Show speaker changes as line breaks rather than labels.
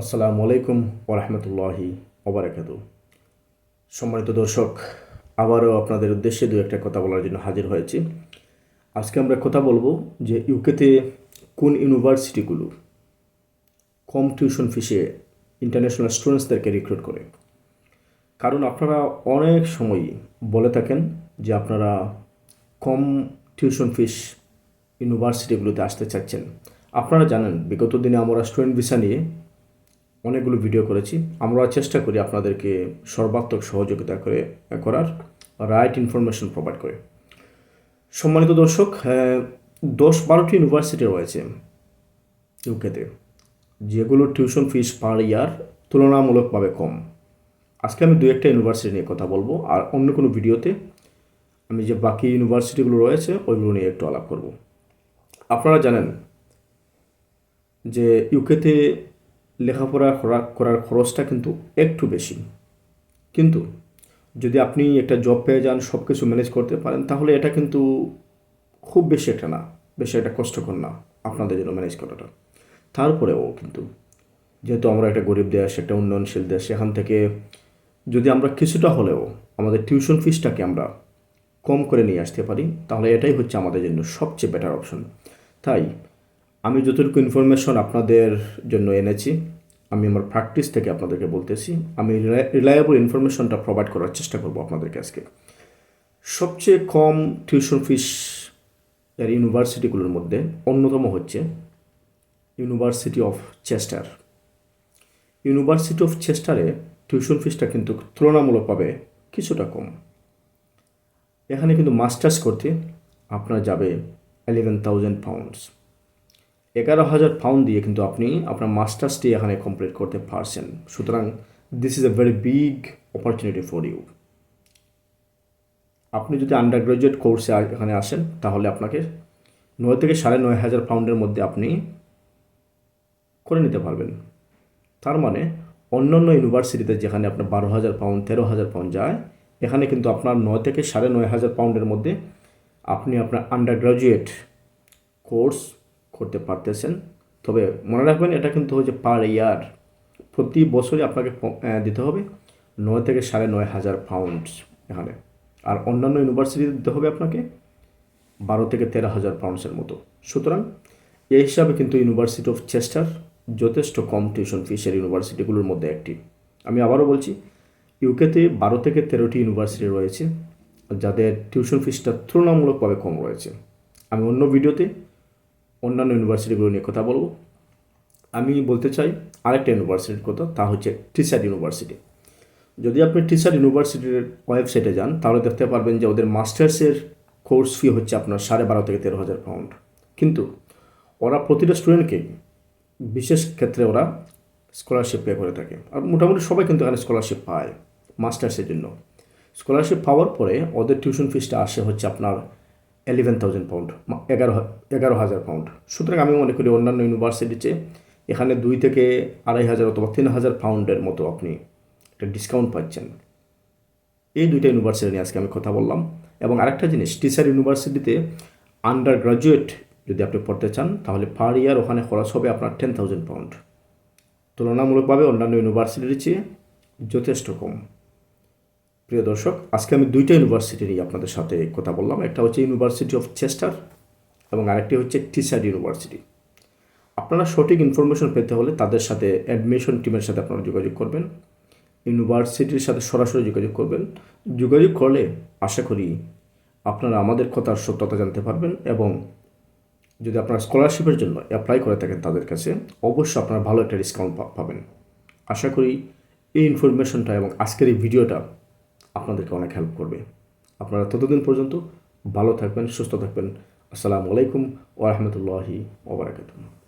আসসালামু আলাইকুম ওরহমতুল্লাহি ওবরাকাত সম্মানিত দর্শক, আবারও আপনাদের উদ্দেশ্যে দু একটা কথা বলার জন্য হাজির হয়েছি। আজকে আমরা কথা বলব যে ইউকেতে কোন ইউনিভার্সিটিগুলো কম টিউশন ফিসে ইন্টারন্যাশনাল স্টুডেন্টসদেরকে রিক্রুট করে। কারণ আপনারা অনেক সময়ই বলে থাকেন যে আপনারা কম টিউশন ফিস ইউনিভার্সিটিগুলোতে আসতে চাচ্ছেন। আপনারা জানেন, বিগত দিনে আমরা স্টুডেন্ট ভিসা নিয়ে অনেকগুলো ভিডিও করেছি। আমরা চেষ্টা করি আপনাদেরকে সর্বাত্মক সহযোগিতা করে করার রাইট ইনফরমেশন প্রোভাইড করে। সম্মানিত দর্শক দশ বারোটি ইউনিভার্সিটি রয়েছে ইউকেতে যেগুলো টিউশন ফিস পার ইয়ার তুলনামূলকভাবে কম। আজকে আমি দু একটা ইউনিভার্সিটি নিয়ে কথা বলব, আর অন্য কোনো ভিডিওতে আমি যে বাকি ইউনিভার্সিটিগুলো রয়েছে, ওইগুলো নিয়ে একটু আলাপ করব। আপনারা জানেন যে ইউকেতে লেখাপড়া করা- করার খরচটা কিন্তু একটু বেশি। কিন্তু যদি আপনি একটা জব পেয়ে যান সব কিছু ম্যানেজ করতে পারেন, তাহলে এটা কিন্তু খুব বেশি একটা না, বেশি একটা কষ্টকর না আপনাদের জন্য ম্যানেজ করাটা। তারপরেও কিন্তু যেহেতু আমরা একটা গরিব দেশ, একটা উন্নয়নশীল দেশ সেখান থেকে যদি আমরা কিছুটা হলেও আমাদের টিউশন ফিসটাকে আমরা কম করে নিয়ে আসতে পারি, তাহলে এটাই হচ্ছে আমাদের জন্য সবচেয়ে বেটার অপশন তাই আমি যতটুকু ইনফরমেশন আপনাদের জন্য এনেছি, আমি আমার প্র্যাকটিস থেকে আপনাদেরকে বলতেছি, আমি রিলায়েবল ইনফরমেশনটা প্রোভাইড করার চেষ্টা করব আপনাদেরকে আজকে। সবচেয়ে কম টিউশন ফিস এর ইউনিভার্সিটিগুলোর মধ্যে অন্যতম হচ্ছে university of Chester university of চেস্টারে tuition ফিসটা কিন্তু তুলনামূলকভাবে কিছুটা কম। এখানে কিন্তু মাস্টার্স করতে আপনার যাবে এলেভেন থাউজেন্ড পাউন্ডস এগারো হাজার পাউন্ড দিয়ে কিন্তু আপনি আপনার মাস্টার্সটি এখানে কমপ্লিট করতে পারছেন। সুতরাং this is a very big opportunity for you আপনি যদি আন্ডার গ্রাজুয়েট কোর্সে এখানে আসেন, তাহলে আপনাকে নয় থেকে সাড়ে নয় হাজার পাউন্ডের মধ্যে আপনি করে নিতে পারবেন। তার মানে অন্যান্য ইউনিভার্সিটিতে যেখানে আপনার বারো হাজার পাউন্ড তেরো হাজার পাউন্ড যায়, এখানে কিন্তু আপনার নয় থেকে সাড়ে নয় হাজার পাউন্ডের মধ্যে আপনি আপনার আন্ডার গ্রাজুয়েট কোর্স করতে পারতেছেন। তবে মনে রাখবেন, এটা কিন্তু হচ্ছে পার ইয়ার প্রতি বছরই আপনাকে দিতে হবে নয় থেকে সাড়ে নয় হাজার পাউন্ড এখানে। আর অন্যান্য ইউনিভার্সিটিতে দিতে হবে আপনাকে বারো থেকে তেরো হাজার পাউন্ডসের মতো। সুতরাং এই হিসাবে কিন্তু ইউনিভার্সিটি অফ চেস্টার যথেষ্ট কম টিউশন ফিসের ইউনিভার্সিটিগুলোর মধ্যে একটি। আমি আবারও বলছি ইউকেতে বারো থেকে তেরোটি ইউনিভার্সিটি রয়েছে, যাদের টিউশন ফিসটা তুলনামূলকভাবে কম রয়েছে। আমি অন্য ভিডিওতে অন্যান্য ইউনিভার্সিটিগুলো নিয়ে কথা বলব। আমি বলতে চাই আরেকটা ইউনিভার্সিটির কথা, তা হচ্ছে টিচার ইউনিভার্সিটি যদি আপনি টিচার ইউনিভার্সিটির ওয়েবসাইটে যান, তাহলে দেখতে পারবেন যে ওদের মাস্টার্সের কোর্স ফি হচ্ছে আপনার সাড়ে বারো থেকে তেরো হাজার পাউন্ড কিন্তু ওরা প্রতিটা স্টুডেন্টকে বিশেষ ক্ষেত্রে ওরা স্কলারশিপ পে করে থাকে। আর মোটামুটি সবাই কিন্তু এখানে স্কলারশিপ পায় মাস্টার্সের জন্য। স্কলারশিপ পাওয়ার পরে ওদের টিউশন ফিসটা আসে হচ্ছে আপনার এলেভেন থাউজেন্ড পাউন্ড এগারো এগারো হাজার পাউন্ড সুতরাং আমি মনে করি অন্যান্য ইউনিভার্সিটিতে এখানে দুই থেকে আড়াই হাজার অথবা তিন হাজার পাউন্ডের মতো আপনি একটা ডিসকাউন্ট পাচ্ছেন। এই দুইটা ইউনিভার্সিটি নিয়ে আজকে আমি কথা বললাম। এবং আরেকটা জিনিস টিচার ইউনিভার্সিটিতে আন্ডার গ্রাজুয়েট যদি আপনি পড়তে চান, তাহলে পার ইয়ার ওখানে খরচ হবে আপনার টেন থাউজেন্ড পাউন্ড তুলনামূলকভাবে অন্যান্য ইউনিভার্সিটির চেয়ে যথেষ্ট কম। প্রিয় দর্শক, আজকে আমি দুইটা ইউনিভার্সিটি নিয়ে আপনাদের সাথে কথা বললাম। একটা হচ্ছে ইউনিভার্সিটি অফ চেস্টার এবং আরেকটি হচ্ছে টিচার ইউনিভার্সিটি আপনারা সঠিক ইনফরমেশন পেতে হলে তাদের সাথে অ্যাডমিশন টিমের সাথে আপনারা যোগাযোগ করবেন। ইউনিভার্সিটির সাথে সরাসরি যোগাযোগ করবেন। যোগাযোগ করলে আশা করি আপনারা আমাদের কথার সত্যতা জানতে পারবেন এবং যদি আপনারা স্কলারশিপের জন্য অ্যাপ্লাই করে থাকেন তাদের কাছে, অবশ্যই আপনারা ভালো একটা ডিসকাউন্ট পাবেন। আশা করি এই ইনফরমেশনটা এবং আজকের এই ভিডিওটা আপনাদেরকে অনেক হেল্প করবে। আপনারা ততদিন পর্যন্ত ভালো থাকবেন, সুস্থ থাকবেন। আসসালামু আলাইকুম ওরহমতুল্লাহি ওবরাকাতুহ